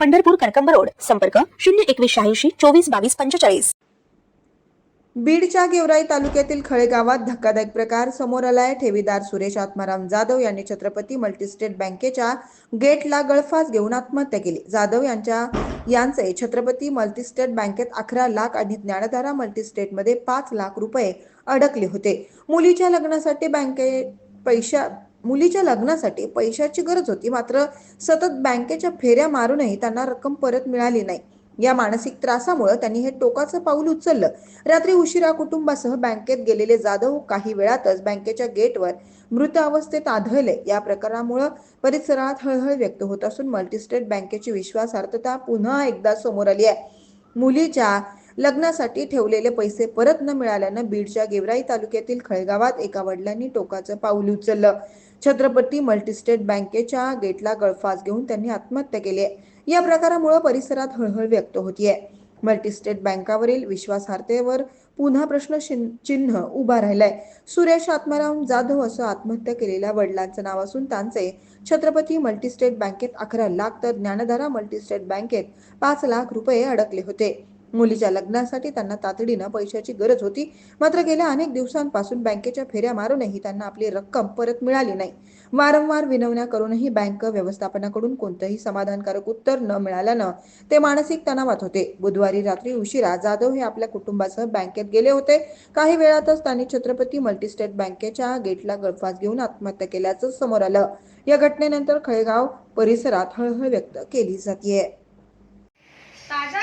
Pandharpur Karkamb road. संपर्क शून्य एकवीस शहाऐंशी चोवीस बावीस पंचेचाळीस. बीडच्या गेवराई तालुक्यातील खळे गावात धक्कादायक प्रकार. समोर आलाय ठेवीदार सुरेश आत्माराम जाधव यांनी छत्रपती मल्टीस्टेट बँकेच्या गेटला गळफास घेऊन आत्महत्या केली. जाधव यांच्या यांचे छत्रपती मल्टीस्टेट बँकेत अकरा लाख आणि ज्ञानधारा मल्टीस्टेटमध्ये पाच लाख रुपये अडकले होते. मुलीच्या लग्नासाठी बँकेत पैशा मुलीच्या लग्नासाठी पैशाची गरज होती. मात्र सतत बँकेच्या फेऱ्या मारूनही त्यांना रक्कम परत मिळाली नाही. या मानसिक त्रासामुळे त्यांनी हे टोकाचं पाऊल उचललं. रात्री उशिरा कुटुंबासह बँकेत गेलेले जाधव काही वेळातच बँकेच्या गेटवर मृत अवस्थेत आढळले. या प्रकारामुळे परिसरात हळहळ व्यक्त होत असून मल्टीस्टेट बँकेची विश्वासार्हता पुन्हा एकदा समोर आली आहे. मुलीच्या लग्नासाठी ठेवलेले पैसे परत न मिळाल्यानं बीडच्या गेवराई तालुक्यातील खळगावात एका वडिलांनी टोकाचं पाऊल उचललं. छत्रपती मल्टीस्टेट बँकेच्या गेटला गळफास घेऊन त्यांनी आत्महत्या केली आहे. या प्रकारामुळे परिसरात हळहळ व्यक्त होतीये. मल्टीस्टेट बँकावरील विश्वासार्हतेवर पुन्हा प्रश्न चिन्ह उभा राहिलाय. सुरेश आत्माराम जाधव असं आत्महत्या केलेल्या वडिलांचं नाव असून त्यांचे छत्रपती मल्टीस्टेट बँकेत अकरा लाख तर ज्ञानधारा मल्टीस्टेट बँकेत पाच लाख रुपये अडकले होते. मुलीच्या लग्नासाठी त्यांना तातडीनं पैशाची गरज होती. मात्र गेल्या अनेक दिवसांपासून बँकेच्या फेऱ्या मारूनही त्यांना आपली रक्कम परत मिळाली नाही. वारंवार विनवण्या करूनही बँक व्यवस्थापनाकडून कोणतंही समाधानकारक उत्तर न मिळाल्यानं ते मानसिक तणावात होते. बुधवारी रात्री उशिरा जाधव हे आपल्या कुटुंबासह बँकेत गेले होते. काही वेळातच त्यांनी छत्रपती मल्टीस्टेट बँकेच्या गेटला गळफास घेऊन आत्महत्या केल्याचं समोर आलं. या घटनेनंतर खळेगाव परिसरात हळहळ व्यक्त केली जाते ताज्या